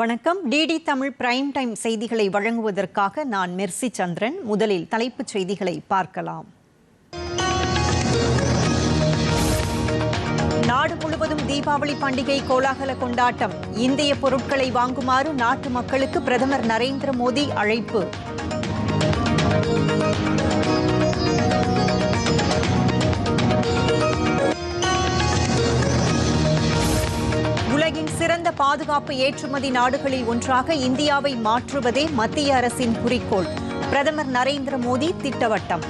வணக்கம். DD Tamil prime time செய்திகளை வழங்குவதற்காக நான் மெர்சி சந்திரன். முதலில் தலைப்புச் செய்திகளை பார்க்கலாம். நாடு முழுவதும் தீபாவளி பண்டிகை கோலாகல கொண்டாட்டம். இந்திய பொருட்களை வாங்குமாறு நாட்டு மக்களுக்கு பிரதமர் நரேந்திர மோடி அழைப்பு. உலகின் சிறந்த பாதுகாப்பு ஏற்றுமதி நாடுகளில் ஒன்றாக இந்தியாவை மாற்றுவதே மத்திய அரசின் குறிக்கோள். பிரதமர் நரேந்திர மோடி திட்டவட்டம்.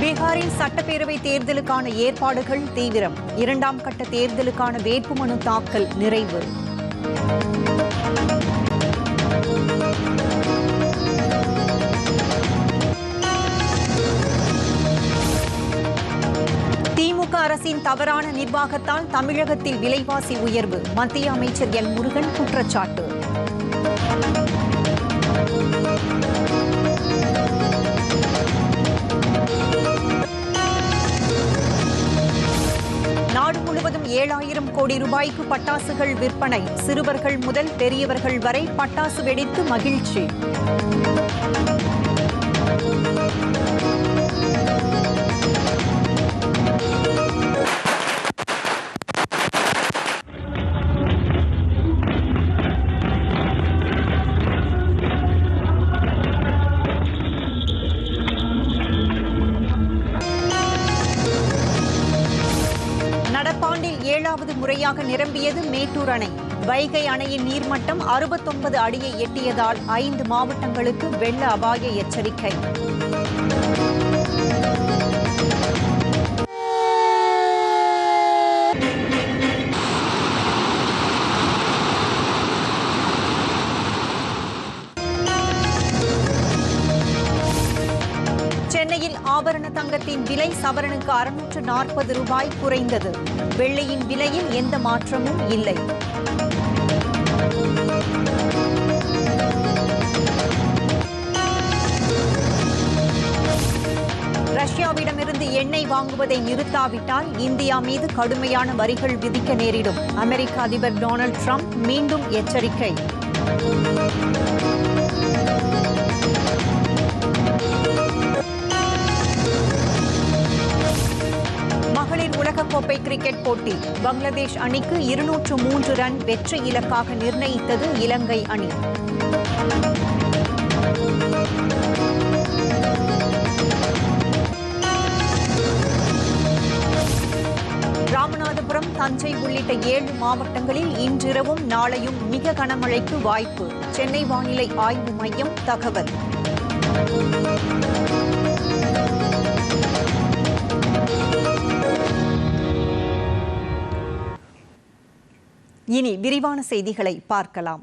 பீகாரில் சட்டப்பேரவை தேர்தலுக்கான ஏற்பாடுகள் தீவிரம். இரண்டாம் கட்ட தேர்தலுக்கான வேட்புமனு தாக்கல் நிறைவு. திமுக அரசின் தவறான நிர்வாகத்தால் தமிழகத்தில் விலைவாசி உயர்வு. மத்திய அமைச்சர் எல். முருகன் குற்றச்சாட்டு. நாடு முழுவதும் ஏழாயிரம் கோடி ரூபாய்க்கு பட்டாசுகள் விற்பனை. சிறுவர்கள் முதல் பெரியவர்கள் வரை பட்டாசு வெடித்து மகிழ்ச்சி. அணை. வைகை அணையின் நீர்மட்டம் அறுபத்தொன்பது அடியை எட்டியதால் ஐந்து மாவட்டங்களுக்கு வெள்ள அபாய எச்சரிக்கை. விலை சவரனுக்கு அறுநூற்று நாற்பது ரூபாய் குறைந்தது. வெள்ளையின் விலையில் எந்த மாற்றமும் இல்லை. ரஷ்யாவிடமிருந்து எண்ணெய் வாங்குவதை நிறுத்தாவிட்டால் இந்தியா மீது கடுமையான வரிகள் விதிக்க நேரிடும். அமெரிக்க அதிபர் டொனால்ட் ட்ரம்ப் மீண்டும் எச்சரிக்கை. மகளிர் உலகக்கோப்பை கிரிக்கெட் போட்டி. பங்களாதேஷ் அணிக்கு இருநூற்று மூன்று ரன் வெற்றி இலக்காக நிர்ணயித்தது இலங்கை அணி. ராமநாதபுரம் தஞ்சை உள்ளிட்ட ஏழு மாவட்டங்களில் இன்றிரவும் நாளையும் மிக கனமழைக்கு வாய்ப்பு. சென்னை வானிலை ஆய்வு மையம் தகவல். இனி விரிவான செய்திகளை பார்க்கலாம்.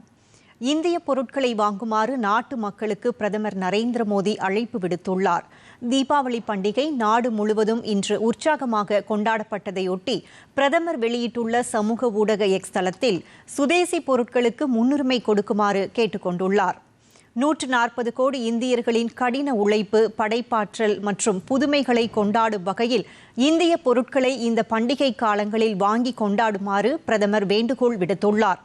இந்திய பொருட்களை வாங்குமாறு நாட்டு மக்களுக்கு பிரதமர் நரேந்திர மோடி அழைப்பு விடுத்துள்ளார். தீபாவளி பண்டிகை நாடு முழுவதும் இன்று உற்சாகமாக கொண்டாடப்பட்டதையொட்டி பிரதமர் வெளியிட்டுள்ள சமூக ஊடக எக்ஸ் தளத்தில் சுதேசி பொருட்களுக்கு முன்னுரிமை கொடுக்குமாறு கேட்டுக்கொண்டுள்ளார். நூற்று நாற்பது கோடி இந்தியர்களின் கடின உழைப்பு படைப்பாற்றல் மற்றும் புதுமைகளை கொண்டாடும் வகையில் இந்திய பொருட்களை இந்த பண்டிகை காலங்களில் வாங்கி கொண்டாடுமாறு பிரதமர் வேண்டுகோள் விடுத்துள்ளார்.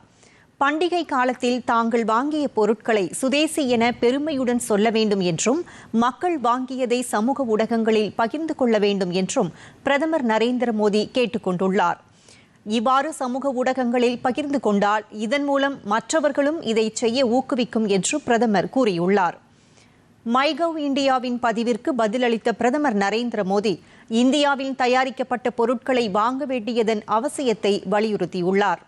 பண்டிகை காலத்தில் தாங்கள் வாங்கிய பொருட்களை சுதேசி என பெருமையுடன் சொல்ல வேண்டும் என்றும் மக்கள் வாங்கியதை சமூக ஊடகங்களில் பகிர்ந்து கொள்ள வேண்டும் என்றும் பிரதமர் நரேந்திர மோடி கேட்டுக்கொண்டுள்ளார். இவ்வாறு சமூக ஊடகங்களில் பகிர்ந்து கொண்டால் இதன் மூலம் மற்றவர்களும் இதை செய்ய ஊக்குவிக்கும் என்று பிரதமர் கூறியுள்ளார். மைகவ் இந்தியாவின் பதிவிற்கு பதிலளித்த பிரதமர் நரேந்திர மோடி இந்தியாவில் தயாரிக்கப்பட்ட பொருட்களை வாங்க வேண்டியதன் அவசியத்தை வலியுறுத்தியுள்ளார்.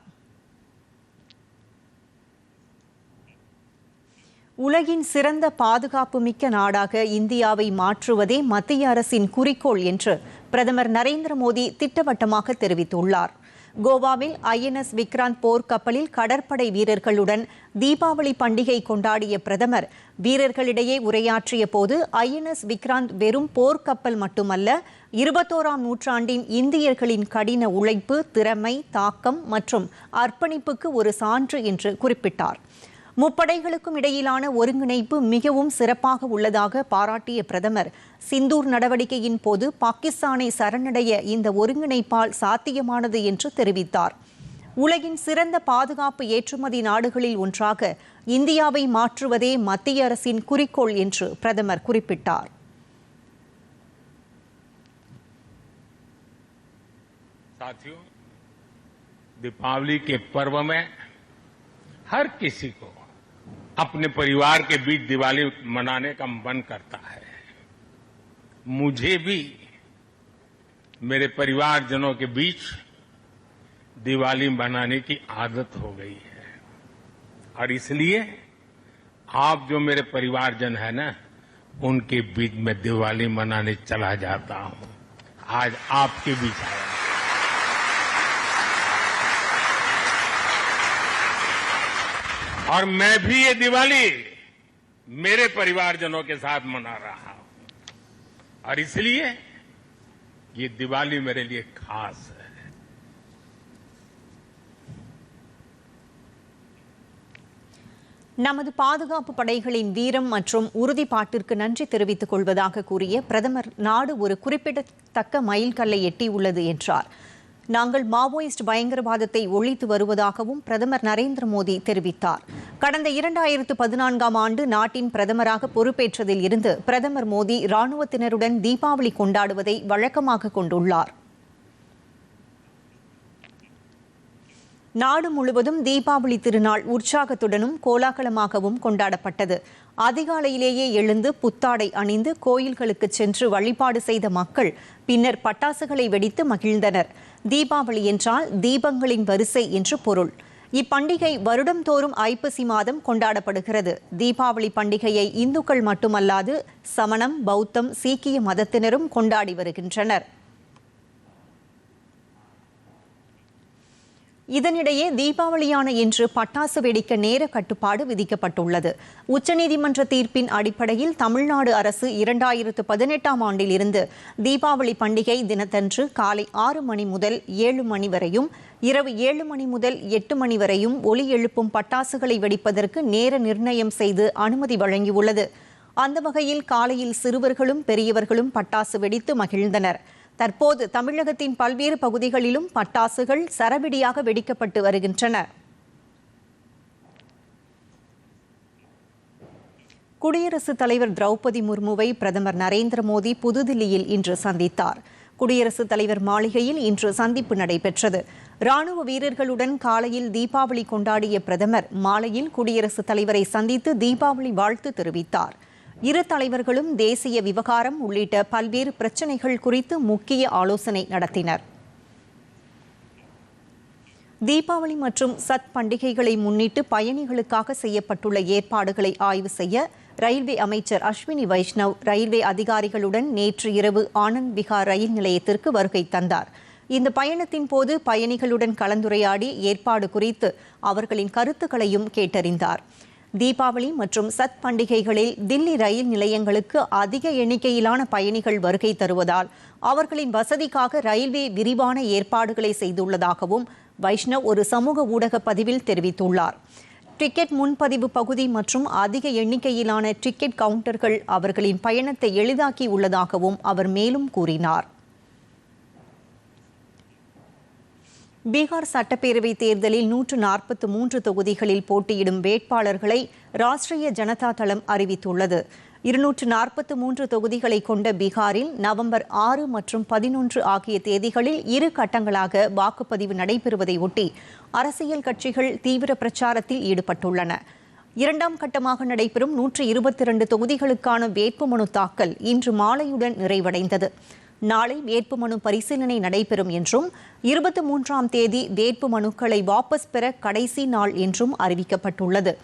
உலகின் சிறந்த பாதுகாப்பு மிக்க நாடாக இந்தியாவை மாற்றுவதே மத்திய அரசின் குறிக்கோள் என்று பிரதமர் நரேந்திர மோடி திட்டவட்டமாக தெரிவித்துள்ளார். கோவாவில் ஐஎன்எஸ் விக்ராந்த் போர்க்கப்பலில் கடற்படை வீரர்களுடன் தீபாவளி பண்டிகை கொண்டாடிய பிரதமர் வீரர்களிடையே உரையாற்றிய போது ஐஎன்எஸ் விக்ராந்த் வெறும் போர்க்கப்பல் மட்டுமல்ல இருபத்தோராம் நூற்றாண்டின் இந்தியர்களின் கடின உழைப்பு திறமை தாக்கம் மற்றும் அர்ப்பணிப்புக்கு ஒரு சான்று என்று குறிப்பிட்டார். முப்படைகளுக்கும் இடையிலான ஒருங்கிணைப்பு மிகவும் சிறப்பாக உள்ளதாக பாராட்டிய பிரதமர் சிந்தூர் நடவடிக்கையின் போது பாகிஸ்தானை சரணடைய இந்த ஒருங்கிணைப்பால் சாத்தியமானது என்று தெரிவித்தார் உலகின் சிறந்த பாதுகாப்பு ஏற்றுமதி நாடுகளில் ஒன்றாக இந்தியாவை மாற்றுவதே மத்திய அரசின் குறிக்கோள் என்று பிரதமர் குறிப்பிட்டார் साथियों दीपावली के पर्व में हर किसी को अपने परिवार के बीच दिवाली मनाने का मन करता है। मुझे भी मेरे परिवारजनों के बीच दिवाली मनाने की आदत हो गई है। और इसलिए आप जो मेरे परिवारजन है ना, उनके बीच में दिवाली मनाने चला जाता हूँ। आज आपके बीच आया और मैं भी ये दिवाली मेरे परिवारजनों के साथ मना रहा हूं और इसलिए ये दिवाली मेरे लिए खास है நமது பாதுகாப்பு படைகளின் வீரம் மற்றும் உறுதிப்பாட்டிற்கு நன்றி தெரிவித்துக் கொள்வதாக கூறிய பிரதமர் நாடு ஒரு குறிப்பிடத்தக்க மைல்கல்லை எட்டியுள்ளது என்றார் நாங்கள் மாவோயிஸ்ட் பயங்கரவாதத்தை ஒழித்து வருவதாகவும் பிரதமர் நரேந்திர மோடி தெரிவித்தார். கடந்த இரண்டாயிரத்து பதினான்காம் ஆண்டு நாட்டின் பிரதமராக பொறுப்பேற்றதில் இருந்து பிரதமர் மோடி ராணுவத்தினருடன் தீபாவளி கொண்டாடுவதை வழக்கமாக கொண்டுள்ளார். நாடு முழுவதும் தீபாவளி திருநாள் உற்சாகத்துடனும் கோலாகலமாகவும் கொண்டாடப்பட்டது. அதிகாலையிலேயே எழுந்து புத்தாடை அணிந்து கோயில்களுக்கு சென்று வழிபாடு செய்த மக்கள் பின்னர் பட்டாசுகளை வெடித்து மகிழ்ந்தனர். தீபாவளி என்றால் தீபங்களின் வரிசை என்று பொருள். இப்பண்டிகை வருடம்தோறும் ஐப்பசி மாதம் கொண்டாடப்படுகிறது. தீபாவளி பண்டிகையை இந்துக்கள் மட்டுமல்லாது சமணம் பௌத்தம் சீக்கிய மதத்தினரும் கொண்டாடி வருகின்றனர். இதனிடையே தீபாவளியான இன்று பட்டாசு வெடிக்க நேர கட்டுப்பாடு விதிக்கப்பட்டுள்ளது. உச்சநீதிமன்ற தீர்ப்பின் அடிப்படையில் தமிழ்நாடு அரசு இரண்டாயிரத்து பதினெட்டாம் ஆண்டில் இருந்து தீபாவளி பண்டிகை தினத்தன்று காலை ஆறு மணி முதல் ஏழு மணி வரையும் இரவு ஏழு மணி முதல் எட்டு மணி வரையும் ஒலி எழுப்பும் பட்டாசுகளை வெடிப்பதற்கு நேர நிர்ணயம் செய்து அனுமதி வழங்கியுள்ளது. அந்த வகையில் காலையில் சிறுவர்களும் பெரியவர்களும் பட்டாசு வெடித்து மகிழ்ந்தனர். தற்போது தமிழகத்தின் பல்வேறு பகுதிகளிலும் பட்டாசுகள் சரவெடியாக வெடிக்கப்பட்டு வருகின்றன. குடியரசுத் தலைவர் திரௌபதி முர்முவை பிரதமர் நரேந்திர மோடி புதுதில்லியில் இன்று சந்தித்தார். குடியரசுத் தலைவர் மாளிகையில் இன்று சந்திப்பு நடைபெற்றது. ராணுவ வீரர்களுடன் காலையில் தீபாவளி கொண்டாடிய பிரதமர் மாலையில் குடியரசுத் தலைவரை சந்தித்து தீபாவளி வாழ்த்து தெரிவித்தார். இரு தலைவர்களும் தேசிய விவகாரம் உள்ளிட்ட பல்வேறு பிரச்சினைகள் குறித்து முக்கிய ஆலோசனை நடத்தினர். தீபாவளி மற்றும் சத் பண்டிகைகளை முன்னிட்டு பயணிகளுக்காக செய்யப்பட்டுள்ள ஏற்பாடுகளை ஆய்வு செய்ய ரயில்வே அமைச்சர் அஸ்வினி வைஷ்ணவ் ரயில்வே அதிகாரிகளுடன் நேற்று இரவு ஆனந்த் விஹார் ரயில் நிலையத்திற்கு வருகை தந்தார். இந்த பயணத்தின் போது பயணிகளுடன் கலந்துரையாடி ஏற்பாடு குறித்து அவர்களின் கருத்துக்களையும் கேட்டறிந்தார். தீபாவளி மற்றும் சத் பண்டிகைகளில் தில்லி ரயில் நிலையங்களுக்கு அதிக எண்ணிக்கையிலான பயணிகள் வருகை தருவதால் அவர்களின் வசதிக்காக ரயில்வே விரிவான ஏற்பாடுகளை செய்துள்ளதாகவும் வைஷ்ணவ் ஒரு சமூக ஊடக பதிவில் தெரிவித்துள்ளார். டிக்கெட் முன்பதிவு பகுதி மற்றும் அதிக எண்ணிக்கையிலான டிக்கெட் கவுண்டர்கள் அவர்களின் பயணத்தை எளிதாக்கி உள்ளதாகவும் அவர் மேலும் கூறினார். பீகார் சட்டப்பேரவை தேர்தலில் நூற்று நாற்பத்து மூன்று தொகுதிகளில் போட்டியிடும் வேட்பாளர்களை ராஷ்டிரிய ஜனதா தளம் அறிவித்துள்ளது. இருநூற்று நாற்பத்து மூன்று தொகுதிகளை கொண்ட பீகாரில் நவம்பர் ஆறு மற்றும் பதினொன்று ஆகிய தேதிகளில் இரு கட்டங்களாக வாக்குப்பதிவு நடைபெறுவதை ஒட்டி அரசியல் கட்சிகள் தீவிர பிரச்சாரத்தில் ஈடுபட்டுள்ளன. இரண்டாம் கட்டமாக நடைபெறும் நூற்று இருபத்தி இரண்டு தொகுதிகளுக்கான வேட்புமனு தாக்கல் இன்று மாலையுடன் நிறைவடைந்தது. நாளை வேட்புமனு பரிசீலனை நடைபெறும் என்றும் இருபத்தி மூன்றாம் தேதி வேட்பு மனுக்களை வாபஸ் பெற கடைசி நாள் என்றும் அறிவிக்கப்பட்டுள்ளது.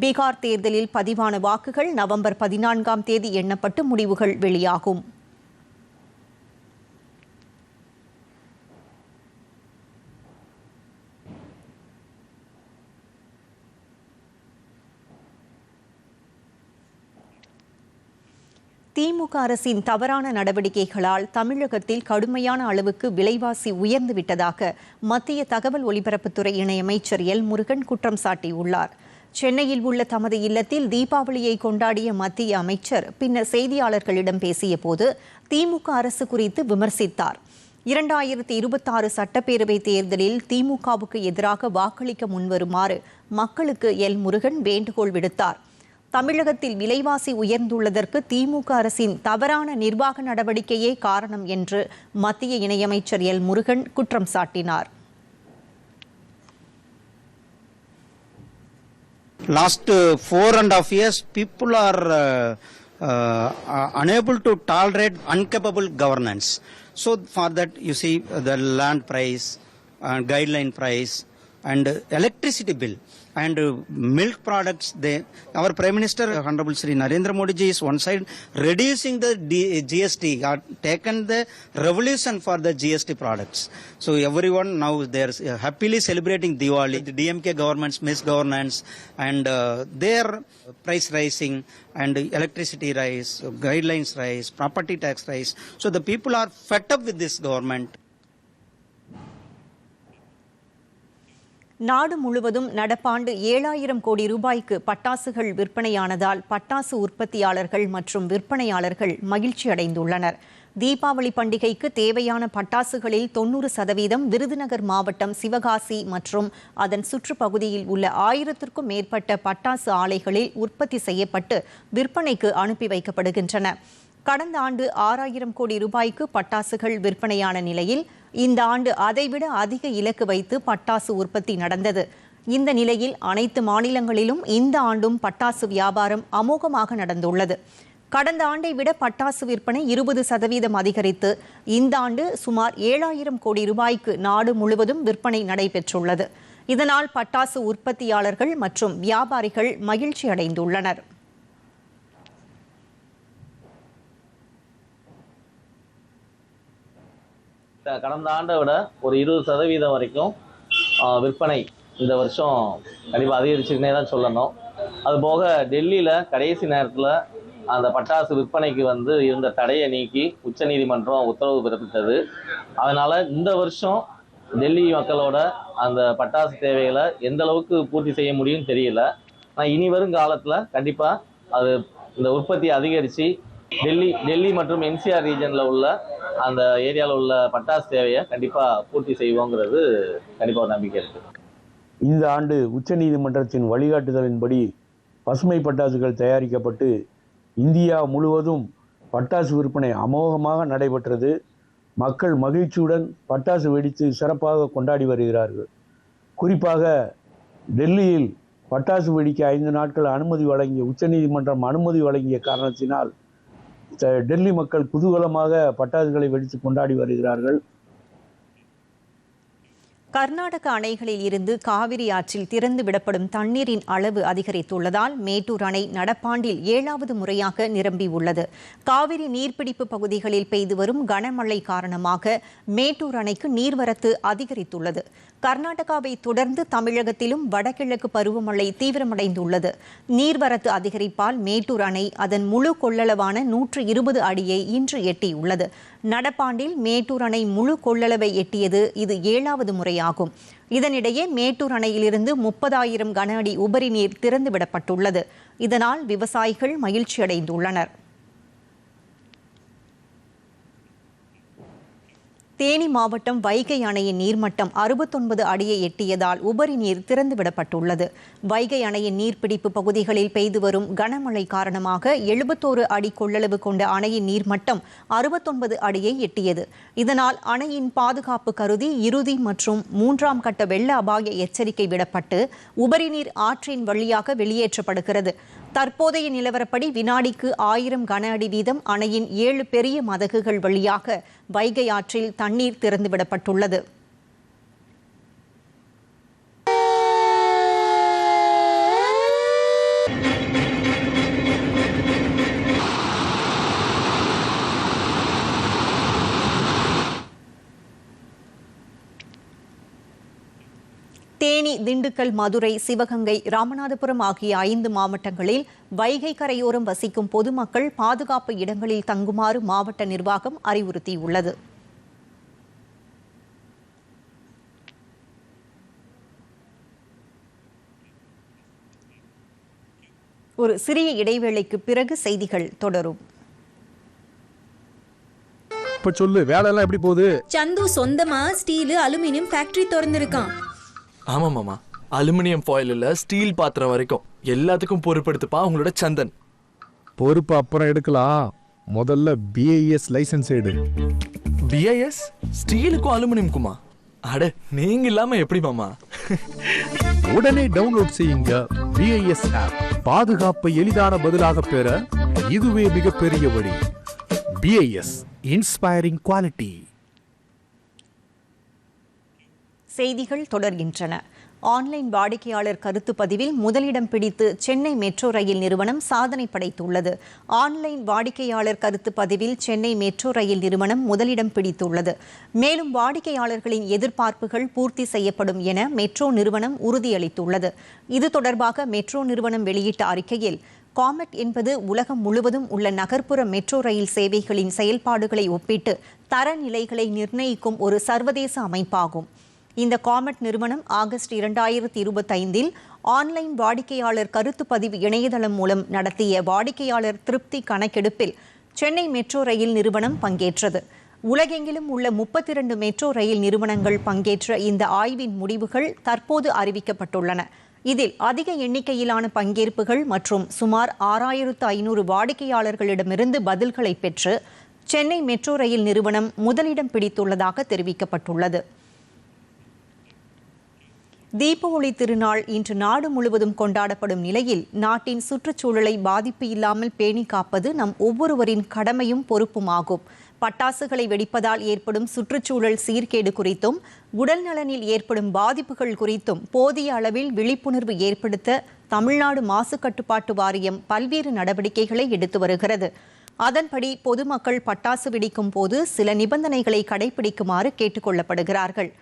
பீகார் தேர்தலில் பதிவான வாக்குகள் நவம்பர் பதினான்காம் தேதி எண்ணப்பட்டு முடிவுகள் வெளியாகும். திமுக அரசின் தவறான நடவடிக்கைகளால் தமிழகத்தில் கடுமையான அளவுக்கு விலைவாசி உயர்ந்து விட்டதாக மத்திய தகவல் ஒலிபரப்புத்துறை இணையமைச்சர் எல் முருகன் குற்றம் சாட்டியுள்ளார். சென்னையில் உள்ள தமது இல்லத்தில் தீபாவளியை கொண்டாடிய மத்திய அமைச்சர் பின்னர் செய்தியாளர்களிடம் பேசியபோது திமுக அரசு குறித்து விமர்சித்தார். இரண்டாயிரத்தி இருபத்தாறு சட்டப்பேரவை தேர்தலில் திமுகவுக்கு எதிராக வாக்களிக்க முன்வருமாறு மக்களுக்கு எல் முருகன் வேண்டுகோள் விடுத்தார். தமிழகத்தில் விலைவாசி உயர்ந்துள்ளதற்கு திமுக அரசின் தவறான நிர்வாக நடவடிக்கையே காரணம் என்று மத்திய இணையமைச்சர் எல் முருகன் குற்றம் சாட்டினார் last four and half years people are unable to tolerate incapable governance so for that you see the land price and guideline price and electricity bill and uh, milk products. They, our Prime Minister, Honorable Sri Narendra Modi ji, is one side reducing the GST, uh, taken the revolution for the GST products. So everyone now they are uh, happily celebrating Diwali. The DMK government's misgovernance and uh, their price rising and electricity rise, guidelines rise, property tax rise. So the people are fed up with this government. நாடு முழுவதும் நடப்பாண்டு ஏழாயிரம் கோடி ரூபாய்க்கு பட்டாசுகள் விற்பனையானதால் பட்டாசு உற்பத்தியாளர்கள் மற்றும் விற்பனையாளர்கள் மகிழ்ச்சி அடைந்துள்ளனர். தீபாவளி பண்டிகைக்கு தேவையான பட்டாசுகளில் தொன்னூறு சதவீதம் விருதுநகர் மாவட்டம் சிவகாசி மற்றும் அதன் சுற்றுப்பகுதியில் உள்ள ஆயிரத்திற்கும் மேற்பட்ட பட்டாசு ஆலைகளில் உற்பத்தி செய்யப்பட்டு விற்பனைக்கு அனுப்பி வைக்கப்படுகின்றன. கடந்த ஆண்டு ஆறாயிரம் கோடி ரூபாய்க்கு பட்டாசுகள் விற்பனையான நிலையில் இந்த ஆண்டு அதைவிட அதிக இலக்கு வைத்து பட்டாசு உற்பத்தி நடந்தது. இந்த நிலையில் அனைத்து மாநிலங்களிலும் இந்த ஆண்டும் பட்டாசு வியாபாரம் அமோகமாக நடந்துள்ளது. கடந்த ஆண்டை விட பட்டாசு விற்பனை இருபது சதவீதம் அதிகரித்து இந்த ஆண்டு சுமார் ஏழாயிரம் கோடி ரூபாய்க்கு நாடு முழுவதும் விற்பனை நடைபெற்றுள்ளது. இதனால் பட்டாசு உற்பத்தியாளர்கள் மற்றும் வியாபாரிகள் மகிழ்ச்சி அடைந்துள்ளனர் கடந்த ஆண்டை விட ஒரு இருபது சதவீதம் வரைக்கும் விற்பனை இந்த வருஷம் கண்டிப்பாக அதிகரிச்சுக்கினே தான் சொல்லணும். அது போக டெல்லியில் கடைசி நேரத்தில் அந்த பட்டாசு விற்பனைக்கு வந்து இருந்த தடையை நீக்கி உச்சநீதிமன்றம் உத்தரவு பிறப்பித்தது. அதனால் இந்த வருஷம் டெல்லி மக்களோட அந்த பட்டாசு தேவைகளை எந்த அளவுக்கு பூர்த்தி செய்ய முடியும்னு தெரியல. ஆனால் இனி வரும் காலத்தில் கண்டிப்பாக அது இந்த உற்பத்தி அதிகரித்து டெல்லி டெல்லி மற்றும் என்சிஆர் ரீஜனில் உள்ள அந்த ஏரியாவில் உள்ள பட்டாசு தேவையை கண்டிப்பாக பூர்த்தி செய்வோங்கிறது கண்டிப்பாக ஒரு நம்பிக்கை இருக்குது இந்த ஆண்டு உச்சநீதிமன்றத்தின் வழிகாட்டுதலின்படி பசுமை பட்டாசுகள் தயாரிக்கப்பட்டு இந்தியா முழுவதும் பட்டாசு விற்பனை அமோகமாக நடைபெற்றது. மக்கள் மகிழ்ச்சியுடன் பட்டாசு வெடித்து சிறப்பாக கொண்டாடி வருகிறார்கள். குறிப்பாக டெல்லியில் பட்டாசு வெடிக்க ஐந்து நாட்கள் அனுமதி வழங்கிய உச்சநீதிமன்றம் அனுமதி வழங்கிய காரணத்தினால் டெல்லி மக்கள் குதூகலமாக பட்டாசுகளை வெடித்து கொண்டாடி வருகிறார்கள். கர்நாடக அணைகளில் இருந்து காவிரி ஆற்றில் திறந்து விடப்படும் தண்ணீரின் அளவு அதிகரித்துள்ளதால் மேட்டூர் அணை நடப்பாண்டில் ஏழாவது முறையாக நிரம்பியுள்ளது காவிரி நீர்பிடிப்பு பகுதிகளில் பெய்து வரும் கனமழை காரணமாக மேட்டூர் அணைக்கு நீர்வரத்து அதிகரித்துள்ளது. கர்நாடகாவை தொடர்ந்து தமிழகத்திலும் வடகிழக்கு பருவமழை தீவிரமடைந்துள்ளது. நீர்வரத்து அதிகரிப்பால் மேட்டூர் அணை அதன் முழு கொள்ளளவான நூற்று இருபது அடியை இன்று எட்டியுள்ளது. நடப்பாண்டில் மேட்டூர் அணை முழு கொள்ளளவை எட்டியது இது ஏழாவது முறையாகும். இதனிடையே மேட்டூர் அணையிலிருந்து முப்பதாயிரம் கன அடி உபரி நீர் திறந்துவிடப்பட்டுள்ளது. இதனால் விவசாயிகள் மகிழ்ச்சியடைந்துள்ளனர். தேனி மாவட்டம் வைகை அணையின் நீர்மட்டம் அறுபத்தொன்பது அடியை எட்டியதால் உபரி நீர் திறந்துவிடப்பட்டுள்ளது. வைகை அணையின் நீர்பிடிப்பு பகுதிகளில் பெய்து வரும் கனமழை காரணமாக எழுபத்தோரு அடி கொள்ளளவு கொண்ட அணையின் நீர்மட்டம் அறுபத்தொன்பது அடியை எட்டியது. இதனால் அணையின் பாதுகாப்பு கருதி இறுதி மற்றும் மூன்றாம் கட்ட வெள்ள அபாய எச்சரிக்கை விடப்பட்டு உபரி நீர் ஆற்றின் வழியாக வெளியேற்றப்படுகிறது. தற்போதைய நிலவரப்படி வினாடிக்கு ஆயிரம் கன அடி வீதம் அணையின் ஏழு பெரிய மதகுகள் வழியாக வைகை ஆற்றில் தண்ணீர் திறந்துவிடப்பட்டுள்ளது தேனி திண்டுக்கல் மதுரை சிவகங்கை ராமநாதபுரம் ஆகிய ஐந்து மாவட்டங்களில் வைகை கரையோரம் வசிக்கும் பொதுமக்கள் பாதுகாப்பு இடங்களில் தங்குமாறு மாவட்ட நிர்வாகம் அறிவுறுத்தியுள்ளது. ஒரு சிறிய இடைவேளைக்கு பிறகு செய்திகள் தொடரும். இப்ப சொல்லு வேலையெல்லாம் எப்படி போகுது? சந்து சொந்தமா ஸ்டீலு அலுமினியம் ஃபேக்டரி திறந்திருக்கான். ஆமா மாமா. அலுமினியம் ஃபாயில் இல்ல ஸ்டீல் பாத்திரம் வரைக்கும். எல்லாத்துக்கும் பொறுப்பெடுத்துப்பா உங்களோட சந்தன். பொறுப்பு அப்புறம் எடுக்கலாம். முதல்ல பிஏஎஸ் லைசென்ஸ் எடு. பிஐஎஸ் ஸ்டீலுக்கும் அலுமினியம்க்குமா? அட நீங்க இல்லாம எப்படி மாமா? உடனே டவுன்லோட் செய்யுங்க பிஐஎஸ் ஆப் பாதுகாப்பை எளிதான பதிலாக பெற இதுவே மிகப்பெரிய வழி. பிஐஎஸ் இன்ஸ்பைரிங் குவாலிட்டி செய்திகள் தொடர்கின்றன. ஆன்லைன் வாடிக்கையாளர் கருத்து பதிவில் முதலிடம் பிடித்து சென்னை மெட்ரோ ரயில் நிறுவனம் சாதனை படைத்துள்ளது. ஆன்லைன் வாடிக்கையாளர் கருத்து பதிவில் சென்னை மெட்ரோ ரயில் நிறுவனம் முதலிடம் பிடித்துள்ளது. மேலும் வாடிக்கையாளர்களின் எதிர்பார்ப்புகள் பூர்த்தி செய்யப்படும் என மெட்ரோ நிறுவனம் உறுதியளித்துள்ளது. இது தொடர்பாக மெட்ரோ நிறுவனம் வெளியிட்ட அறிக்கையில் காமெட் என்பது உலகம் முழுவதும் உள்ள நகர்ப்புற மெட்ரோ ரயில் சேவைகளின் செயல்பாடுகளை ஒப்பிட்டு தரநிலைகளை நிர்ணயிக்கும் ஒரு சர்வதேச அமைப்பாகும். இந்த காமெட் நிறுவனம் ஆகஸ்ட் இரண்டாயிரத்தி இருபத்தைந்தில் ஆன்லைன் வாடிக்கையாளர் கருத்து பதிவு இணையதளம் மூலம் நடத்திய வாடிக்கையாளர் திருப்தி கணக்கெடுப்பில் சென்னை மெட்ரோ ரயில் நிறுவனம் பங்கேற்றது. உலகெங்கிலும் உள்ள முப்பத்தி இரண்டு மெட்ரோ ரயில் நிறுவனங்கள் பங்கேற்ற இந்த ஆய்வின் முடிவுகள் தற்போது அறிவிக்கப்பட்டுள்ளன. இதில் அதிக எண்ணிக்கையிலான பங்கேற்புகள் மற்றும் சுமார் ஆறாயிரத்து ஐநூறு வாடிக்கையாளர்களிடமிருந்து பதில்களை பெற்று சென்னை மெட்ரோ ரயில் நிறுவனம் முதலிடம் பிடித்துள்ளதாக தெரிவிக்கப்பட்டுள்ளது. தீப ஒளி திருநாள் இன்று நாடு முழுவதும் கொண்டாடப்படும் நிலையில் நாட்டின் சுற்றுச்சூழலை பாதிப்பு இல்லாமல் பேணி காப்பது நம் ஒவ்வொருவரின் கடமையும் பொறுப்புமாகும். பட்டாசுகளை வெடிப்பதால் ஏற்படும் சுற்றுச்சூழல் சீர்கேடு குறித்தும் உடல் நலனில் ஏற்படும் பாதிப்புகள் குறித்தும் போதிய அளவில் விழிப்புணர்வு ஏற்படுத்த தமிழ்நாடு மாசு கட்டுப்பாட்டு வாரியம் பல்வேறு நடவடிக்கைகளை எடுத்து வருகிறது. அதன்படி பொதுமக்கள் பட்டாசு வெடிக்கும் போது சில நிபந்தனைகளை கடைபிடிக்குமாறு கேட்டுக்கொள்ளப்படுகிறார்கள்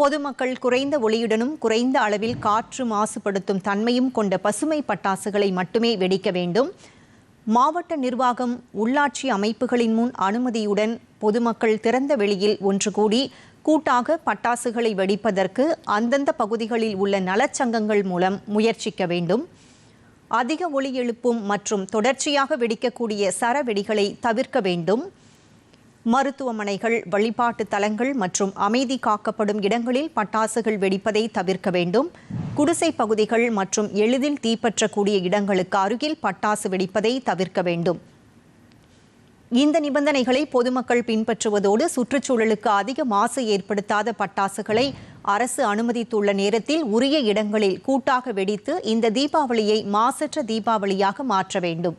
பொதுமக்கள் குறைந்த ஒளியுடனும் குறைந்த அளவில் காற்று மாசுபடுத்தும் தன்மையும் கொண்ட பசுமை பட்டாசுகளை மட்டுமே வெடிக்க வேண்டும். மாவட்ட நிர்வாகம் உள்ளாட்சி அமைப்புகளின் முன் அனுமதியுடன் பொதுமக்கள் திறந்த வெளியில் ஒன்று கூடி கூட்டாக பட்டாசுகளை வெடிப்பதற்கு அந்தந்த பகுதிகளில் உள்ள நலச்சங்கங்கள் மூலம் முயற்சிக்க வேண்டும். அதிக ஒளி எழுப்பும் மற்றும் தொடர்ச்சியாக வெடிக்கக்கூடிய சரவெடிகளை தவிர்க்க வேண்டும். மருத்துவமனைகள் வழிபாட்டு தலங்கள் மற்றும் அமைதி காக்கப்படும் இடங்களில் பட்டாசுகள் வெடிப்பதை தவிர்க்க வேண்டும். குடிசை பகுதிகள் மற்றும் எளிதில் தீப்பற்றக்கூடிய இடங்களுக்கு அருகில் பட்டாசு வெடிப்பதை தவிர்க்க வேண்டும். இந்த நிபந்தனைகளை பொதுமக்கள் பின்பற்றுவதோடு சுற்றுச்சூழலுக்கு அதிக மாசு ஏற்படுத்தாத பட்டாசுகளை அரசு அனுமதித்துள்ள நேரத்தில் உரிய இடங்களில் கூட்டாக வெடித்து இந்த தீபாவளியை மாசற்ற தீபாவளியாக மாற்ற வேண்டும்.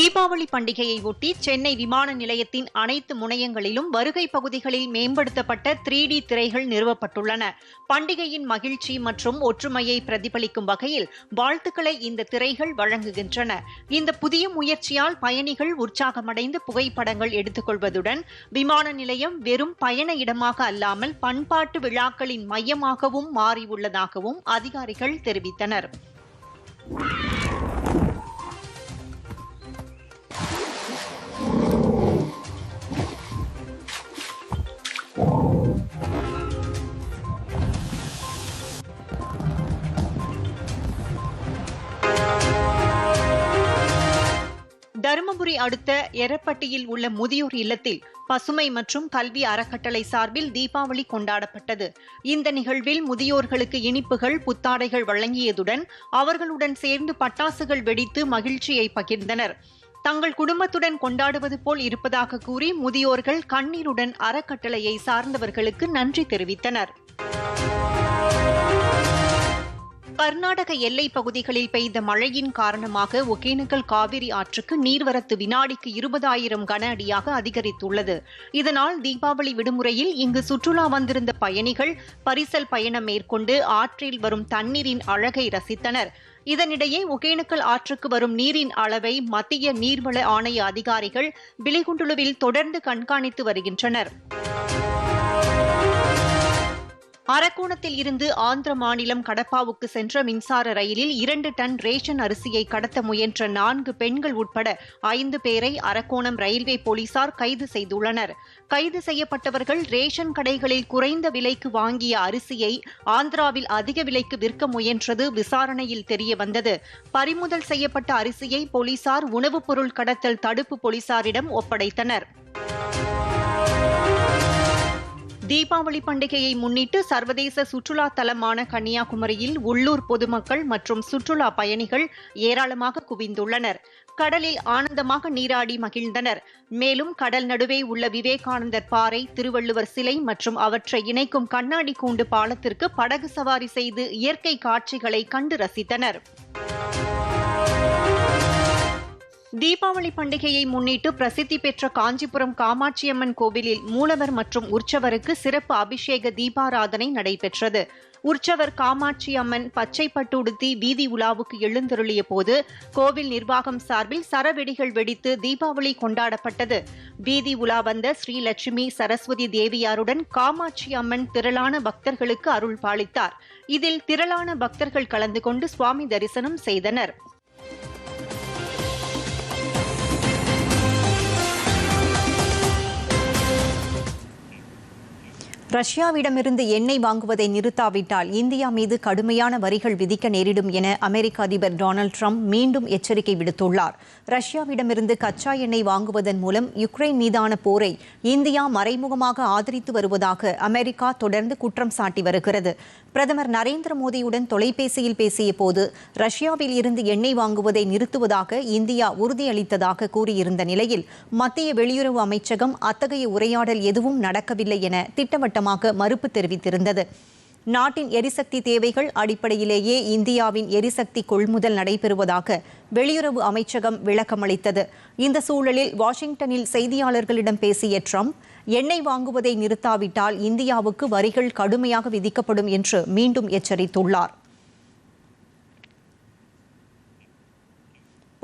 தீபாவளி பண்டிகையை ஒட்டி சென்னை விமான நிலையத்தின் அனைத்து முனையங்களிலும் வருகை பகுதிகளில் மேம்படுத்தப்பட்ட த்ரீ டி திரைகள் நிறுவப்பட்டுள்ளன. பண்டிகையின் மகிழ்ச்சி மற்றும் ஒற்றுமையை பிரதிபலிக்கும் வகையில் வாழ்த்துக்களை இந்த திரைகள் வழங்குகின்றன. இந்த புதிய முயற்சியால் பயணிகள் உற்சாகமடைந்து புகைப்படங்கள் எடுத்துக்கொள்வதுடன் விமான நிலையம் வெறும் பயண இடமாக அல்லாமல் பண்பாட்டு விழாக்களின் மையமாகவும் மாறியுள்ளதாகவும் அதிகாரிகள் தெரிவித்தனர். தருமபுரி அடுத்த எரப்பட்டியில் உள்ள முதியோர் இல்லத்தில் பசுமை மற்றும் கல்வி அறக்கட்டளை சார்பில் தீபாவளி கொண்டாடப்பட்டது. இந்த நிகழ்வில் முதியோர்களுக்கு இனிப்புகள் புத்தாடைகள் வழங்கியதுடன் அவர்களுடன் சேர்ந்து பட்டாசுகள் வெடித்து மகிழ்ச்சியை பகிர்ந்தனர். தங்கள் குடும்பத்துடன் கொண்டாடுவது போல் இருப்பதாக கூறி முதியோர்கள் கண்ணீருடன் அறக்கட்டளையை சார்ந்தவர்களுக்கு நன்றி தெரிவித்தனர். கர்நாடக எல்லை பகுதிகளில் பெய்த மழையின் காரணமாக ஒகேனக்கல் காவிரி ஆற்றுக்கு நீர்வரத்து வினாடிக்கு இருபதாயிரம் கன அடியாக அதிகரித்துள்ளது. இதனால் தீபாவளி விடுமுறையில் இங்கு சுற்றுலா வந்திருந்த பயணிகள் பரிசல் பயணம் மேற்கொண்டு ஆற்றில் வரும் தண்ணீரின் அழகை ரசித்தனர். இதனிடையே ஒகேனக்கல் ஆற்றுக்கு வரும் நீரின் அளவை மத்திய நீர்வள ஆணைய அதிகாரிகள் பிலிகுண்டுலுவில் தொடர்ந்து கண்காணித்து வருகின்றனர். அரக்கோணத்தில் இருந்து ஆந்திர மாநிலம் கடப்பாவுக்கு சென்ற மின்சார ரயிலில் இரண்டு டன் ரேஷன் அரிசியை கடத்த முயன்ற நான்கு பெண்கள் உட்பட ஐந்து பேரை அரக்கோணம் ரயில்வே போலீசார் கைது செய்துள்ளனர். கைது செய்யப்பட்டவர்கள் ரேஷன் கடைகளில் குறைந்த விலைக்கு வாங்கிய அரிசியை ஆந்திராவில் அதிக விலைக்கு விற்க முயன்றது விசாரணையில் தெரியவந்தது. பறிமுதல் செய்யப்பட்ட அரிசியை போலீசார் உணவுப் பொருள் கடத்தல் தடுப்பு போலீசாரிடம் ஒப்படைத்தனர். தீபாவளி பண்டிகையை முன்னிட்டு சர்வதேச சுற்றுலா தலமான கன்னியாகுமரியில் உள்ளூர் பொதுமக்கள் மற்றும் சுற்றுலா பயணிகள் ஏராளமாக குவிந்துள்ளனர். கடலில் ஆனந்தமாக நீராடி மகிழ்ந்தனர். மேலும் கடல் நடுவே உள்ள விவேகானந்தர் பாறை திருவள்ளுவர் சிலை மற்றும் அவற்றை இணைக்கும் கண்ணாடி கூண்டு பாலத்திற்கு படகு சவாரி செய்து இயற்கை காட்சிகளை கண்டு ரசித்தனர். தீபாவளி பண்டிகையை முன்னிட்டு பிரசித்தி பெற்ற காஞ்சிபுரம் காமாட்சியம்மன் கோவிலில் மூலவர் மற்றும் உற்சவருக்கு சிறப்பு அபிஷேக தீபாராதனை நடைபெற்றது. உற்சவர் காமாட்சி அம்மன் பச்சை பட்டுடுத்தி வீதி உலாவுக்கு எழுந்தருளிய போது கோவில் நிர்வாகம் சார்பில் சரவெடிகள் வெடித்து தீபாவளி கொண்டாடப்பட்டது. வீதி உலா வந்த ஸ்ரீலட்சுமி சரஸ்வதி தேவியாருடன் காமாட்சி அம்மன் திரளான பக்தர்களுக்கு அருள் பாலித்தார். இதில் திரளான பக்தர்கள் கலந்து கொண்டு சுவாமி தரிசனம் செய்தனர். ரஷ்யாவிடமிருந்து எண்ணெய் வாங்குவதை நிறுத்தாவிட்டால் இந்தியா மீது கடுமையான வரிகள் விதிக்க நேரிடும் என அமெரிக்க அதிபர் டொனால்டு ட்ரம்ப் மீண்டும் எச்சரிக்கை விடுத்துள்ளார். ரஷ்யாவிடமிருந்து கச்சா எண்ணெய் வாங்குவதன் மூலம் யுக்ரைன் மீதான போரை இந்தியா மறைமுகமாக ஆதரித்து வருவதாக அமெரிக்கா தொடர்ந்து குற்றம் சாட்டி வருகிறது. பிரதமர் நரேந்திர மோடியுடன் தொலைபேசியில் பேசிய போது ரஷ்யாவில் இருந்து எண்ணெய் வாங்குவதை நிறுத்துவதாக இந்தியா உறுதியளித்ததாக கூறியிருந்த நிலையில் மத்திய வெளியுறவு அமைச்சகம் அத்தகைய உரையாடல் எதுவும் நடக்கவில்லை என திட்டமாக மறுப்பு தெரிவித்திருந்தது. நாட்டின் எரிசக்தி தேவைகள் அடிப்படையிலேயே இந்தியாவின் எரிசக்தி கொள்முதல் நடைபெறுவதாக வெளியுறவு அமைச்சகம் விளக்கமளித்தது. இந்த சூழலில் வாஷிங்டனில் செய்தியாளர்களிடம் பேசிய ட்ரம்ப் எண்ணெய் வாங்குவதை நிறுத்தாவிட்டால் இந்தியாவுக்கு வரிகள் கடுமையாக விதிக்கப்படும் என்று மீண்டும் எச்சரித்துள்ளார்.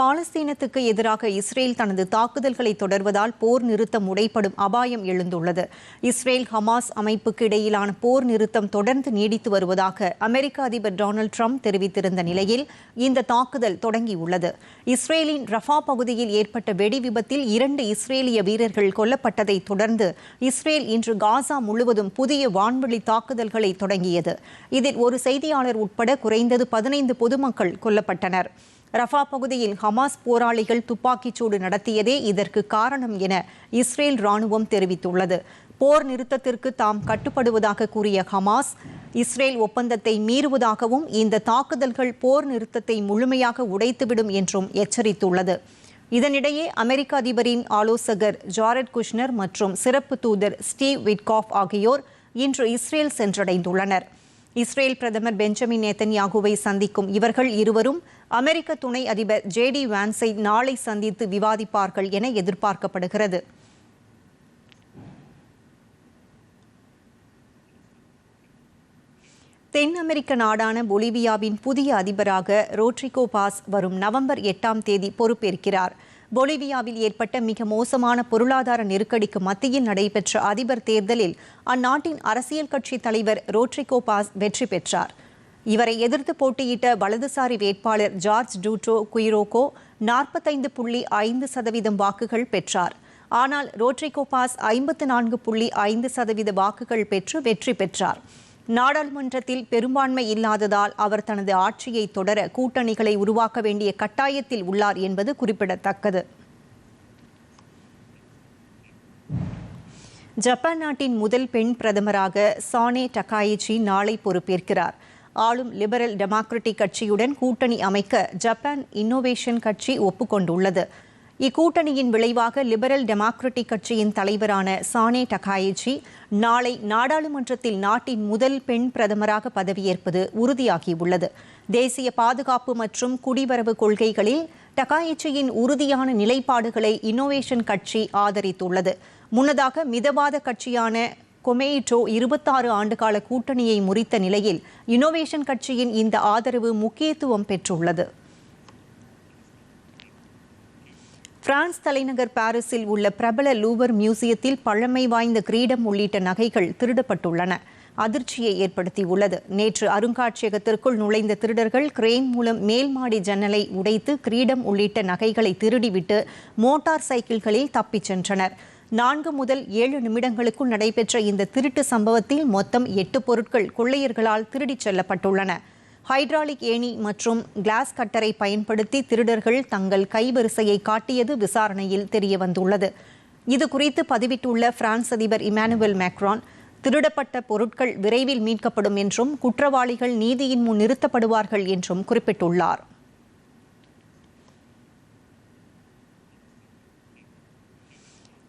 பாலஸ்தீனத்துக்கு எதிராக இஸ்ரேல் தனது தாக்குதல்களை தொடர்வதால் போர் நிறுத்தம் உடைப்படும் அபாயம் எழுந்துள்ளது. இஸ்ரேல் ஹமாஸ் அமைப்புக்கு இடையிலான போர் நிறுத்தம் தொடர்ந்து நீடித்து வருவதாக அமெரிக்க அதிபர் டொனால்டு ட்ரம்ப் தெரிவித்திருந்த நிலையில் இந்த தாக்குதல் தொடங்கியுள்ளது. இஸ்ரேலின் ரஃபா பகுதியில் ஏற்பட்ட வெடி விபத்தில் இரண்டு இஸ்ரேலிய வீரர்கள் கொல்லப்பட்டதை தொடர்ந்து இஸ்ரேல் இன்று காசா முழுவதும் புதிய வான்வெளி தாக்குதல்களை தொடங்கியது. இதில் ஒரு செய்தியாளர் உட்பட குறைந்தது பதினைந்து பொதுமக்கள் கொல்லப்பட்டனர். ரஃபா பகுதியில் ஹமாஸ் போராளிகள் துப்பாக்கிச்சூடு நடத்தியதே இதற்கு காரணம் என இஸ்ரேல் ராணுவம் தெரிவித்துள்ளது. போர் நிறுத்தத்திற்கு தாம் கட்டுப்படுவதாக கூறிய ஹமாஸ் இஸ்ரேல் ஒப்பந்தத்தை மீறுவதாகவும் இந்த தாக்குதல்கள் போர் நிறுத்தத்தை முழுமையாக உடைத்துவிடும் என்றும் எச்சரித்துள்ளது. இதனிடையே அமெரிக்க அதிபரின் ஆலோசகர் ஜாரட் குஷ்னர் மற்றும் சிறப்பு தூதர் ஸ்டீவ் விட்காஃப் ஆகியோர் இன்று இஸ்ரேல் சென்றடைந்துள்ளனர். இஸ்ரேல் பிரதமர் பெஞ்சமின் நேத்தன்யாகுவை சந்திக்கும் இவர்கள் இருவரும் அமெரிக்க துணை அதிபர் ஜே டி வான்ஸை நாளை சந்தித்து விவாதிப்பார்கள் என எதிர்பார்க்கப்படுகிறது. தென் அமெரிக்க நாடான பொலிவியாவின் புதிய அதிபராக ரோட்ரிகோ பாஸ் வரும் நவம்பர் எட்டாம் தேதி பொறுப்பேற்கிறார். பொலிவியாவில் ஏற்பட்ட மிக மோசமான பொருளாதார நெருக்கடிக்கு மத்தியில் நடைபெற்ற அதிபர் தேர்தலில் அந்நாட்டின் அரசியல் கட்சி தலைவர் ரோட்ரிகோ பாஸ் வெற்றி பெற்றார். இவரை எதிர்த்து போட்டியிட்ட வலதுசாரி வேட்பாளர் ஜார்ஜ் டூட்டோ குயிரோகோ நாற்பத்தைந்து புள்ளி ஐந்து சதவீதம் வாக்குகள் பெற்றார். ஆனால் ரோட்ரிகோ பாஸ் ஐம்பத்து நான்கு புள்ளி ஐந்து சதவீத வாக்குகள் பெற்று வெற்றி பெற்றார். நாடாளுமன்றத்தில் பெரும்பான்மை இல்லாததால் அவர் தனது ஆட்சியை தொடர கூட்டணிகளை உருவாக்க வேண்டிய கட்டாயத்தில் உள்ளார் என்பது குறிப்பிடத்தக்கது. ஜப்பான் நாட்டின் முதல் பெண் பிரதமராக சானே டகாயிச்சி நாளை பொறுப்பேற்கிறார். ஆளும் லிபரல் டெமோக்ரட்டிக் கட்சியுடன் கூட்டணி அமைக்க ஜப்பான் இன்னோவேஷன் கட்சி ஒப்புக்கொண்டுள்ளது. இக்கூட்டணியின் விளைவாக லிபரல் டெமோக்ராட்டிக் கட்சியின் தலைவரான சானே டகாயேஜி நாளை நாடாளுமன்றத்தில் நாட்டின் முதல் பெண் பிரதமராக பதவியேற்பது உறுதியாகியுள்ளது. தேசிய பாதுகாப்பு மற்றும் குடிவரவு கொள்கைகளில் டகாயேச்சியின் உறுதியான நிலைப்பாடுகளை இன்னோவேஷன் கட்சி ஆதரித்துள்ளது. முன்னதாக மிதவாத கட்சியான கொமேயிட்டோ இருபத்தாறு ஆண்டுகால கூட்டணியை முறித்த நிலையில் இன்னோவேஷன் கட்சியின் இந்த ஆதரவு முக்கியத்துவம் பெற்றுள்ளது. பிரான்ஸ் தலைநகர் பாரிஸில் உள்ள பிரபல லூவர் மியூசியத்தில் பழமை வாய்ந்த கிரீடம் உள்ளிட்ட நகைகள் திருடப்பட்டுள்ளன. அதிர்ச்சியை ஏற்படுத்தியுள்ளது. நேற்று அருங்காட்சியகத்திற்குள் நுழைந்த திருடர்கள் கிரேன் மூலம் மேல் மாடி ஜன்னலை உடைத்து கிரீடம் உள்ளிட்ட நகைகளை திருடிவிட்டு மோட்டார் சைக்கிள்களில் தப்பிச் சென்றனர். நான்கு முதல் ஏழு நிமிடங்களுக்குள் நடைபெற்ற இந்த திருட்டு சம்பவத்தில் மொத்தம் எட்டு பொருட்கள் கொள்ளையர்களால் திருடிச் செல்லப்பட்டுள்ளன. ஹைட்ராலிக் ஏணி மற்றும் கிளாஸ் கட்டரை பயன்படுத்தி திருடர்கள் தங்கள் கைவரிசையை காட்டியது விசாரணையில் தெரியவந்துள்ளது. இது குறித்து பதிவிட்டுள்ள பிரான்ஸ் அதிபர் இமானுவேல் மேக்ரான் திருடப்பட்ட பொருட்கள் விரைவில் மீட்கப்படும் என்றும் குற்றவாளிகள் நீதியின் முன் நிறுத்தப்படுவார்கள் என்றும் குறிப்பிட்டுள்ளார்.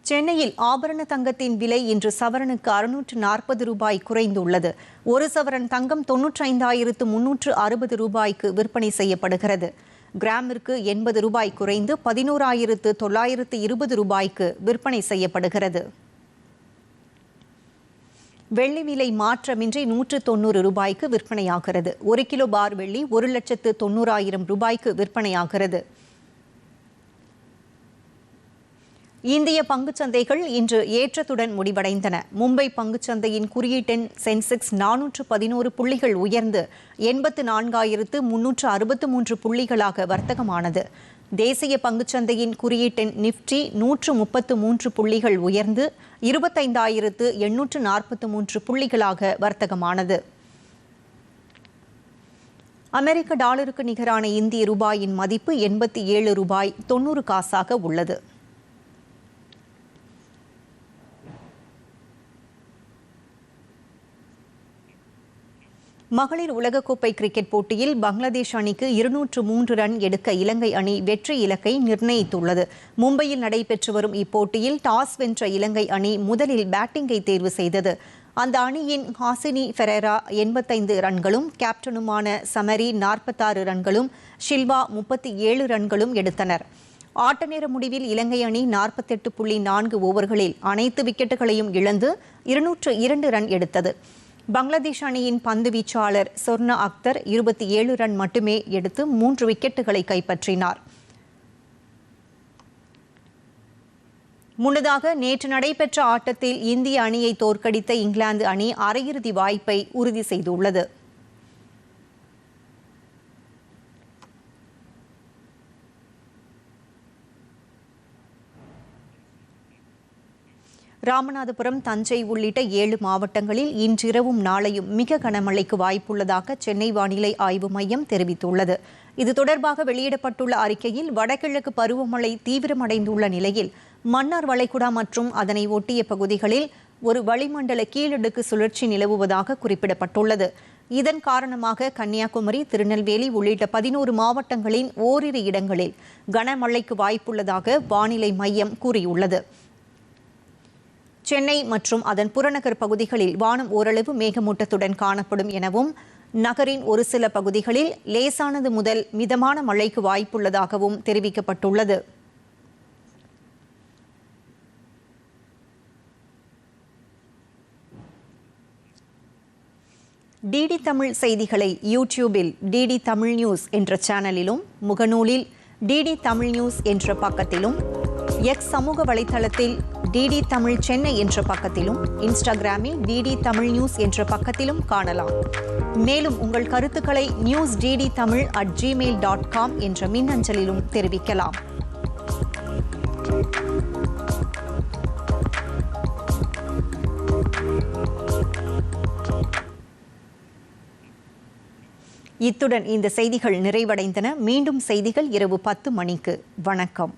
சென்னையில் ஆபரண தங்கத்தின் விலை இன்று சவரனுக்கு அறுநூற்று நாற்பது ரூபாய் குறைந்துள்ளது. ஒரு சவரன் தங்கம் தொன்னூற்றைந்தாயிரத்து முன்னூற்று அறுபது ரூபாய்க்கு விற்பனை செய்யப்படுகிறது. கிராமிற்கு எண்பது ரூபாய் குறைந்து பதினோராயிரத்து தொள்ளாயிரத்து இருபது ரூபாய்க்கு விற்பனை செய்யப்படுகிறது. வெள்ளி விலை மாற்றமின்றி நூற்று தொண்ணூறு ரூபாய்க்கு விற்பனையாகிறது. ஒரு கிலோ பார் வெள்ளி ஒரு லட்சத்து தொண்ணூறாயிரம் ரூபாய்க்கு விற்பனையாகிறது. இந்திய பங்குச்சந்தைகள் இன்று ஏற்றத்துடன் முடிவடைந்தன. மும்பை பங்குச்சந்தையின் குறியீட்டெண் சென்செக்ஸ் நானூற்று பதினோரு புள்ளிகள் உயர்ந்து எண்பத்து நான்காயிரத்து முன்னூற்று அறுபத்து மூன்று புள்ளிகளாக வர்த்தகமானது. தேசிய பங்குச்சந்தையின் குறியீட்டெண் நிப்டி நூற்று முப்பத்து மூன்று புள்ளிகள் உயர்ந்து இருபத்தைந்தாயிரத்து எண்ணூற்று நாற்பத்து மூன்று புள்ளிகளாக வர்த்தகமானது. அமெரிக்க டாலருக்கு நிகரான இந்திய ரூபாயின் மதிப்பு எண்பத்தி ஏழு ரூபாய் தொன்னூறு காசாக உள்ளது. மகளிர் உலகக்கோப்பை கிரிக்கெட் போட்டியில் பங்களாதேஷ் அணிக்கு இருநூற்று மூன்று ரன் எடுக்க இலங்கை அணி வெற்றி இலக்கை நிர்ணயித்துள்ளது. மும்பையில் நடைபெற்று வரும் இப்போட்டியில் டாஸ் வென்ற இலங்கை அணி முதலில் பேட்டிங்கை தேர்வு செய்தது. அந்த அணியின் ஹாசினி ஃபெரேரா எண்பத்தைந்து ரன்களும் கேப்டனுமான சமரி நாற்பத்தாறு ரன்களும் ஷில்வா முப்பத்தி ஏழு ரன்களும் எடுத்தனர். ஆட்ட நேர முடிவில் இலங்கை அணி நாற்பத்தெட்டு புள்ளி நான்கு ஓவர்களில் அனைத்து விக்கெட்டுகளையும் இழந்து இருநூற்று இரண்டு ரன் எடுத்தது. பங்களாதேஷ் அணியின் பந்து வீச்சாளர் சொர்ணா அக்தர் இருபத்தி ஏழு ரன் மட்டுமே எடுத்து மூன்று விக்கெட்டுகளை கைப்பற்றினார். முன்னதாக நேற்று நடைபெற்ற ஆட்டத்தில் இந்திய அணியை தோற்கடித்த இங்கிலாந்து அணி அரையிறுதி வாய்ப்பை உறுதி செய்துள்ளது. ராமநாதபுரம் தஞ்சை உள்ளிட்ட ஏழு மாவட்டங்களில் இன்றிரவும் நாளையும் மிக கனமழைக்கு வாய்ப்புள்ளதாக சென்னை வானிலை ஆய்வு மையம் தெரிவித்துள்ளது. இது தொடர்பாக வெளியிடப்பட்டுள்ள அறிக்கையில் வடகிழக்கு பருவமழை தீவிரமடைந்துள்ள நிலையில் மன்னார் வளைகுடா மற்றும் அதனை ஒட்டிய பகுதிகளில் ஒரு வளிமண்டல கீழடுக்கு சுழற்சி நிலவுவதாக குறிப்பிடப்பட்டுள்ளது. இதன் காரணமாக கன்னியாகுமரி திருநெல்வேலி உள்ளிட்ட பதினோரு மாவட்டங்களின் ஓரிரு இடங்களில் கனமழைக்கு வாய்ப்புள்ளதாக வானிலை மையம் கூறியுள்ளது. சென்னை மற்றும் அதன் புறநகர் பகுதிகளில் வானம் ஓரளவு மேகமூட்டத்துடன் காணப்படும் எனவும் நகரின் ஒரு சில பகுதிகளில் லேசானது முதல் மிதமான மழைக்கு வாய்ப்புள்ளதாகவும் தெரிவிக்கப்பட்டுள்ளது. டிடி தமிழ் செய்திகளை யூடியூபில் டிடி தமிழ் நியூஸ் என்ற சேனலிலும் முகநூலில் டிடி தமிழ் நியூஸ் என்ற பக்கத்திலும் எக்ஸ் சமூக வலைத்தளத்தில் டிடி தமிழ் சென்னை என்ற பக்கத்திலும் இன்ஸ்டாகிராமில் டிடி தமிழ் நியூஸ் என்ற பக்கத்திலும் காணலாம். மேலும் உங்கள் கருத்துக்களை news DD Tamil at Gmail dot com என்ற மின்னஞ்சலிலும் தெரிவிக்கலாம். இத்துடன் இந்த செய்திகள் நிறைவடைந்தன. மீண்டும் செய்திகள் இரவு பத்து மணிக்கு. வணக்கம்.